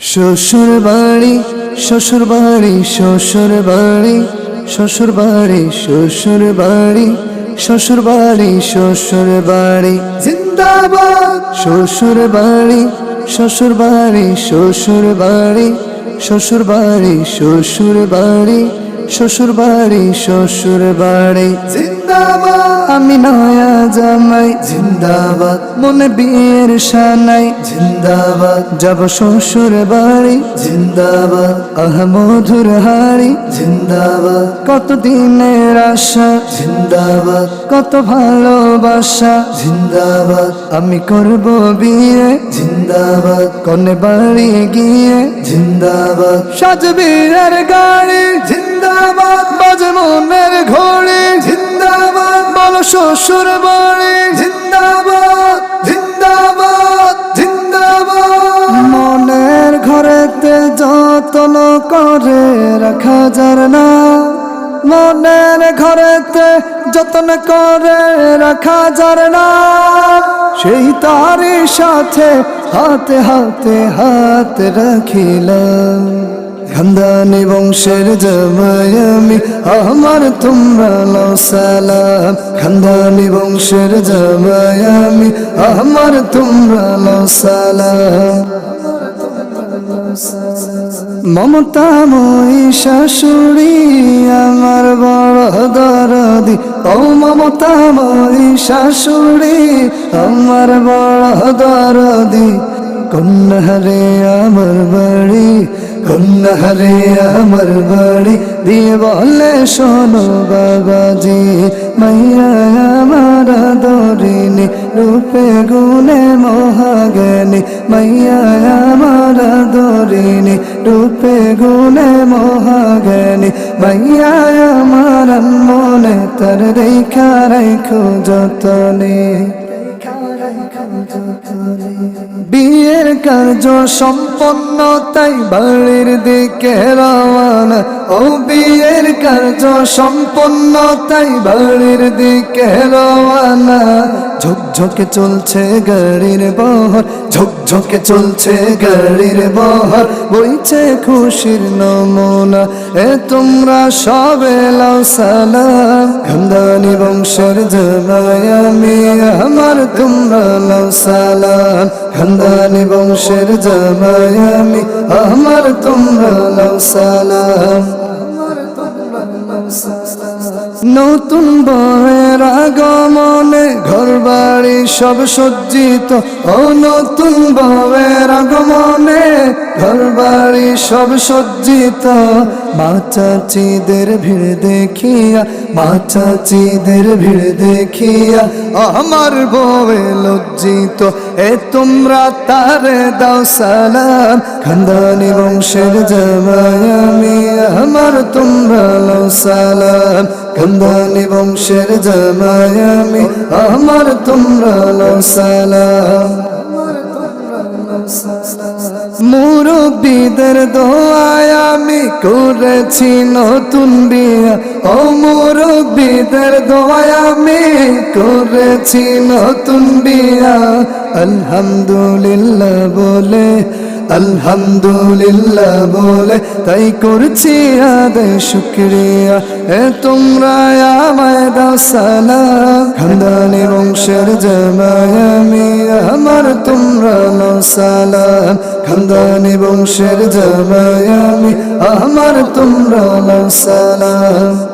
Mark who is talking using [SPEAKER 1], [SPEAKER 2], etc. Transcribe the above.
[SPEAKER 1] শ্বশুর বাড়ি শ্বশুর বাড়ি শ্বশুর বাড়ি শ্বশুর বাড়ি শ্বশুর বাড়ি শ্বশুর বাড়ি শ্বশুর বাড়ি জিন্দাবাদ শ্বশুর বাড়ি শ্বশুর বাড়ি শ্বশুর বাড়ি শ্বশুর বাড়ি শ্বশুর বাড়ি শ্বশুর বাড়ি শ্বশুর বাড়ি জিন্দাবাদ আমি নয়া জামাই, জিন্দাবাদ। মনে বিয়ের সানাই, জিন্দাবাদ। যাব শ্বশুর বাড়ি, জিন্দাবাদ। আহ মধুর হাড়ি, জিন্দাবাদ। কত দিনের আশা, জিন্দাবাদ। কত ভালোবাসা, জিন্দাবাদ। আমি করব বিয়ে, জিন্দাবাদ। কনে বাড়ি গিয়ে, জিন্দাবাদ। সাজবীরের গাড়ি, জিন্দাবাদ। বাজে বলো শ্বশুর বাড়ি, জিন্দাবাদ জিন্দাবাদ জিন্দাবাদ। মনের ঘরেতে যতন করে রাখা যার না। মনের ঘরেতে যতন করে রাখা যার না। সেই তারই সাথে হাতে হাতে হাত রাখিলাম। খানদানি বংশের জামাই আমি আমার তোমরা লও সালাম। খানদানি বংশের জামাই আমি আমার তোমরা লও সালাম। মমতাময়ী শাশুড়ি আমার বড় দরদি। ও মমতাময়ী শাশুড়ি আমার বড় দরদি। কন্যারে আমার বাড়ি কন্যারে আমার বাড়ি। দিয়ে বলে, শোনো বাবাজি মাইয়া আমার দরিনি রূপে গুণে মহাজ্ঞানী। মাইয়া আমার দরিনি রূপে গুণে মহাজ্ঞানী। মাইয়া আমার মনে তার রেখা রাখো যতনে। বিয়ের কার্য সম্পন্ন তাই বাড়ির দিকে রওয়ানা ও বিয়ের কার্য সম্পন্ন, তাই বাড়ির দিকে রওয়ানা ঝকঝকে চলছে গাড়ির বহর, ঝকঝকে চলছে গাড়ির বহর, বইছে খুশির নমুনা। এ তোমরা সবে লাও সালাম। খানদানি বংশের জামাই আমি আমার তোমরা লাও সালাম। খানদানি বংশের জামাই আমি আমার তোমরা লাও সালাম। নতুন বয়ের আগমনে ঘর বাড়ি সব সজ্জিত। ও নতুন বয়ের আগমনে ঘর বাড়ি সব সজ্জিত। মা চাচিদের ভিড় দেখিয়া, মা চাচিদের ভিড় দেখিয়া, আমার বউয়ে লজ্জিত। এ তোমরা তারে দাও সালাম, খানদানি বংশের জামাই আমি আমার তোমরা লও সালাম, খানদানি বংশের জামাই আমি আমার তোমরা লও সালাম। মুরব্বীদের দোয়ায় আমি করেছি নতুন বিয়া। ও মুরব্বীদের দোয়ায় আমি করেছি নতুন বিয়া। আলহামদুলিল্লাহ বলে আলহামদুলিল্লাহ বলে, তাই করছি আদায় শুক্রিয়া। এ তোমরা আমায় দাও সালাম। খানদানি বংশের জামাই আমি আমার তোমরা নাও সালাম। খানদানি বংশের জামাই আমি আমার তোমরা নাও সালাম।